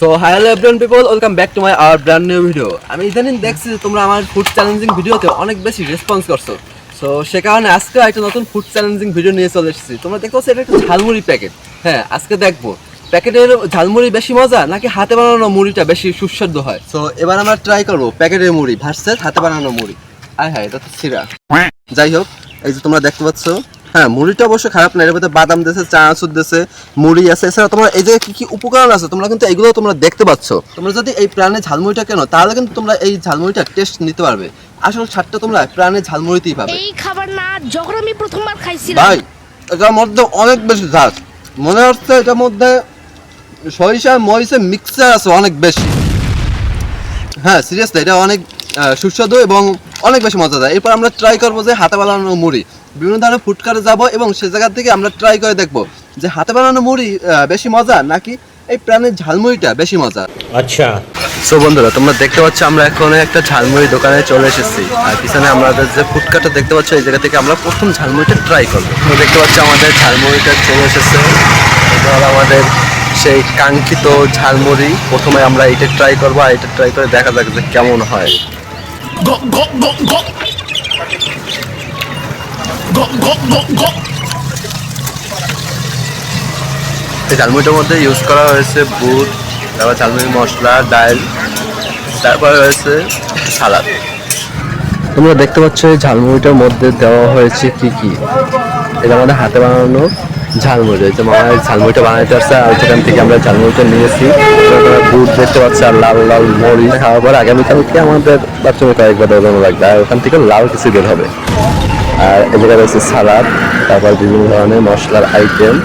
So hi hello everyone people welcome back to my our brand new video আমি ইদানিং দেখছি যে তোমরা আমার ফুড চ্যালেঞ্জিং ভিডিওতে অনেক বেশি রেসপন্স করছ। সো সে কারণে আজকে একটা নতুন ফুড চ্যালেঞ্জিং ভিডিও নিয়ে চলে এসেছি। তোমরা দেখতে পাচ্ছ, এটা একটা ঝালমুড়ি প্যাকেট হ্যাঁ আজকে দেখব। প্যাকেটের ঝালমুড়ি বেশি মজা, নাকি হাতে বানানো মুড়িটা বেশি সুস্বাদু হয়? সো এবার আমরা ট্রাই করব প্যাকেটের মুড়ি ভার্সেস হাতে বানানো মুড়ি। আয় হ্যাঁ এটা তো সিরা যাই হোক, এই যে তোমরা দেখতে পাচ্ছ হ্যাঁ মুড়িটা অবশ্য খারাপ না এর মধ্যে বাদাম দিয়েছে চানাচুর দিয়েছে মুড়ি আছে। এছাড়া তোমরা এই জায়গায় কি কি উপকরণ আছে? তোমরা কিন্তু এগুলো তোমরা দেখতে পাচ্ছ। তোমরা যদি এই প্রাণের ঝালমুড়িটা কেন তাহলে কিন্তু তোমরা এই ঝালমুড়িটা টেস্ট নিতে পারবে। আসলে ছাড়টা তোমরা প্রাণের ঝালমুড়িতেই পাবে। এই খাবার না যখন আমি প্রথমবার খাইছিলাম। ভাই এটার মধ্যে অনেক বেশি ঝাল। মনে হচ্ছে এটার মধ্যে সরিষা মরিচের মিক্সচার আছে অনেক বেশি। হ্যাঁ সিরিয়াসলি এটা অনেক সুস্বাদু এবং অনেক বেশি মজা দেয় এরপর আমরা ট্রাই করব যে হাতে বানানো মুড়ি। বিভিন্ন ধরনের ফুটকারে যাব এবং সে জায়গা থেকে আমরা ট্রাই করে দেখব যে হাতে বানানো মুড়ি বেশি মজা নাকি এই প্রাণের ঝালমুড়িটা বেশি মজা। আচ্ছা। সো বন্ধুরা তোমরা দেখতে পাচ্ছ আমরা এখন একটা ঝালমুড়ি দোকানে চলে এসেছি। আর পিছনে আমাদের যে ফুটকাটা দেখতে পাচ্ছ এই জায়গা থেকে আমরা প্রথম ঝালমুড়িটা ট্রাই করব। তোমরা দেখতে পাচ্ছ আমাদের ঝালমুড়িটা চলে এসেছে। এবার আমাদের সেই কাঙ্ক্ষিত ঝালমুড়ি প্রথমে আমরা এটা ট্রাই করব আর এটা ট্রাই করে দেখা যাক যে কেমন হয়। এই ঝালমুড়িটার মধ্যে ইউজ করা হয়েছে বুট, তারপর ঝালমুড়ি মশলা, ডাল, তারপর রয়েছে সালাদ। তোমরা দেখতে পাচ্ছ এই ঝালমুড়িটার মধ্যে দেওয়া হয়েছে কি কি? এটা আমাদের হাতে বানানো ঝালমুড়ি যে ঝালমুড়িটা বানাইতে আসছে, আর সেখান থেকে আমরা ঝালমুড়িটা নিয়েছি বুট দেখতে পাচ্ছ আর লাল লাল মরিচ খাওয়ার পর আগামীকালকে আমাদের বাথরুমে কয়েকবার দৌড়ানো লাগবে, আর ওখান থেকে লাল কিছু বের হবে। আর জায়গায় রয়েছে সালাদ, তারপর বিভিন্ন ধরনের মশলার আইটেম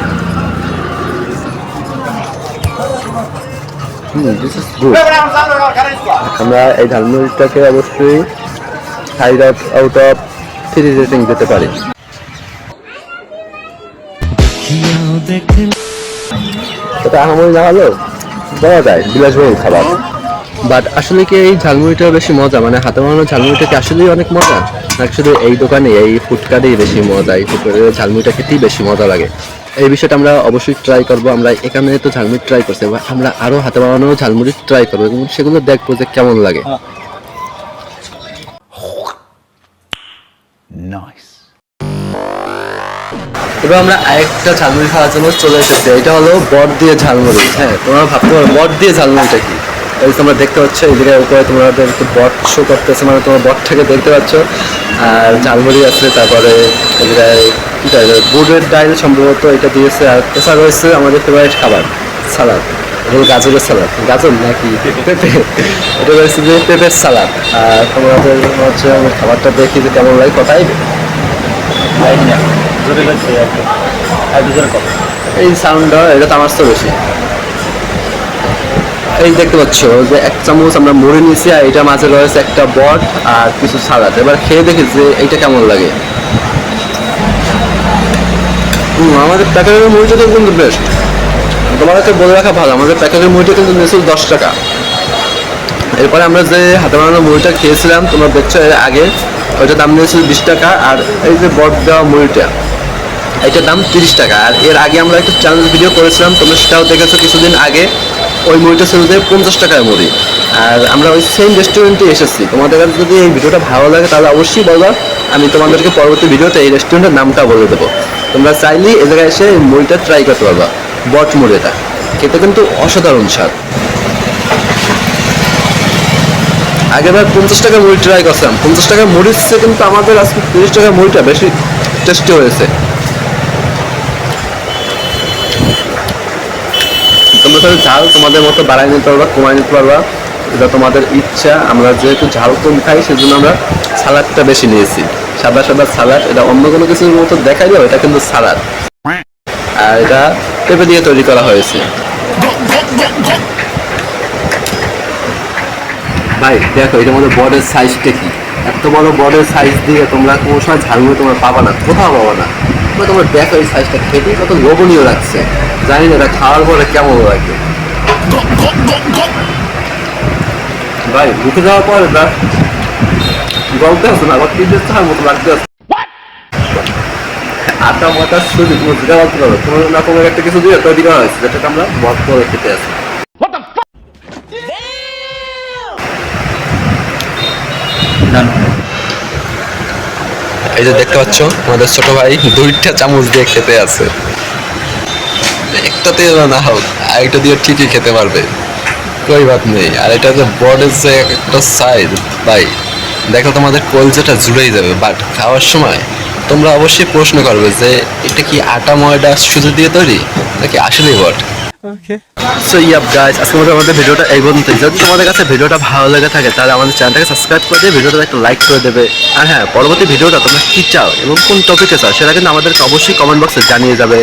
আমরা এই ঝালমুড়িটাকে অবশ্যই five out of three rating দিতে পারি। এটা আহামরি না দেওয়া যায় বিলাসবহুল খাবার। বাট আসলে কি এই ঝালমুড়িটা বেশি মজা? মানে হাতে বানানো ঝালমুড়িটা কি আসলেই অনেক মজা? নাকি শুধু এই দোকানে এই ফুটকারেই বেশি মজা এই ফুটকারের ঝালমুড়িটা খেতেই বেশি মজা লাগে? এই বিষয়টা আমরা অবশ্যই ট্রাই করব আমরা এখানে তো ঝালমুড়ি ট্রাই করছি আমরা আরও হাতে বানানো ঝালমুড়ি ট্রাই করব এবং সেগুলো দেখব যে কেমন লাগে। এবার আমরা আরেকটা ঝালমুড়ি খাওয়ার জন্য চলে এসেছি। এটা হলো বট দিয়ে ঝালমুড়ি। হ্যাঁ তোমরা ভাবতে পারো, বট দিয়ে ঝালমুড়িটা কি? এই তোমরা দেখতে পাচ্ছ এই জায়গায় উপরে তোমাদের বট শো করতেছে মানে তোমার বটটাকে দেখতে পাচ্ছ। আর ঝালমুড়ি আছে, তারপরে এই জায়গায় কি বুটের ডাইল সম্ভবত এটা দিয়েছে। আর এছাড়া রয়েছে আমাদের ফেভারিট খাবার, সালাদ। হলো গাজরের সালাদ। গাজর নাকি? পেঁপে। এটা রয়েছে যে পেঁপের সালাদ। আর তোমাদের হচ্ছে আমি খাবারটা দেখি যে কেমন লাগে, কথাই এই সাউন্ডটা এটা তো বেশি। এই দেখতে পাচ্ছ যে এক চামচ আমরা নিয়েছি আর এটা মাঝে রয়েছে একটা বট আর কিছু সালাদ। এবার খেয়ে এইটা কেমন লাগে। আমাদের প্যাকেটের মুড়িটা তো কিন্তু বেস্ট তোমাদেরকে বলে রাখা ভালো, আমাদের প্যাকেটের মুড়িটা কিন্তু নিয়েছিল দশ টাকা। এরপরে আমরা যে হাতে বানানো মুড়িটা খেয়েছিলাম, তোমরা দেখছ এর আগে, ওইটার দাম নিয়েছিল বিশ টাকা আর এই যে বট দেওয়া মুড়িটা। এটার দাম তিরিশ টাকা। আর এর আগে আমরা একটা চ্যানেল ভিডিও করেছিলাম, তোমরা সেটাও দেখেছ কিছুদিন আগে। ওই মুড়িটা ছিল যে পঞ্চাশ টাকায় মুড়ি আর আমরা ওই সেম রেস্টুরেন্টে এসেছি। তোমাদের কাছে যদি এই ভিডিওটা ভালো লাগে, তাহলে অবশ্যই বলবা আমি তোমাদেরকে পরবর্তী ভিডিওতে এই রেস্টুরেন্টের নামটা বলে দেবো। তোমরা চাইলেই এ জায়গায় এসে এই মুড়িটা ট্রাই করতে পারবা। বট মুড়িটা খেতে কিন্তু অসাধারণ স্বাদ। আগেবার পঞ্চাশ টাকা মুড়ি ট্রাই করছিলাম। পঞ্চাশ টাকা মুড়ির চেয়ে কিন্তু আমাদের আজকে তিরিশ টাকা মুড়িটা বেশি টেস্টি হয়েছে। তোমরা তাহলে ঝাল তোমাদের মতো বাড়াই নিতে পারবা কমাই নিতে পারবা। এটা তোমাদের ইচ্ছা, আমরা যেহেতু ঝাল কম খাই, সেজন্য আমরা সালাদটা বেশি নিয়েছি। সাদা সাদা সালাদ এটা অন্য কোনো কিছুর মতো দেখাই যাবে, এটা কিন্তু সালাদ আর এটা পেঁপে দিয়ে তৈরি করা হয়েছে। ভাই, দেখো, এটার মধ্যে বডের সাইজটা কি? এত বড় বডের সাইজ দিয়ে তোমরা কোনো সময় ঝালমুড়ি তোমরা পাবা না, কোথাও পাবা না। তোমরা তোমরা দেখো এই সাইজটা খেতেই কত লোভনীয় লাগছে। জানি না এটা খাওয়ার পরে কেমন লাগে। ভাই ঢুকে যাওয়ার পরে দা গলতে আসে না, আবার তিনটে চার মতো লাগতে আসে আটা মাটা কোনো দিকে বলতে কোনো না কোনো একটা কিছু দিয়ে তৈরি করা হয়েছে, যেটাকে আমরা করে খেতে আসি এই যে দেখতে পাচ্ছ, আমাদের ছোট ভাই দুইটা চামচ দিয়ে খেতে আছে। একটাতে না হোক আরেকটা দিয়ে ঠিকই খেতে পারবে। কই বাত নেই আর এটা যে বডের যে একটা সাইজ ভাই দেখো তোমাদের কলজাটা জুড়েই যাবে বাট খাওয়ার সময় তোমরা অবশ্যই প্রশ্ন করবে যে এটা কি আটা ময়দা সুজি দিয়ে তৈরি নাকি আসলেই বট? সো ইয়াপ গাইস আজকে মতো আমাদের ভিডিওটা এই পর্যন্ত যদি তোমাদের কাছে ভিডিওটা ভালো লেগে থাকে তাহলে আমাদের চ্যানেলটাকে সাবস্ক্রাইব করে দিয়ে ভিডিওটা একটা লাইক করে দেবে। আর হ্যাঁ পরবর্তী ভিডিওটা তোমরা কি চাও এবং কোন টপিকে চাও সেটা কিন্তু আমাদেরকে অবশ্যই কমেন্ট বক্সে জানিয়ে যাবে।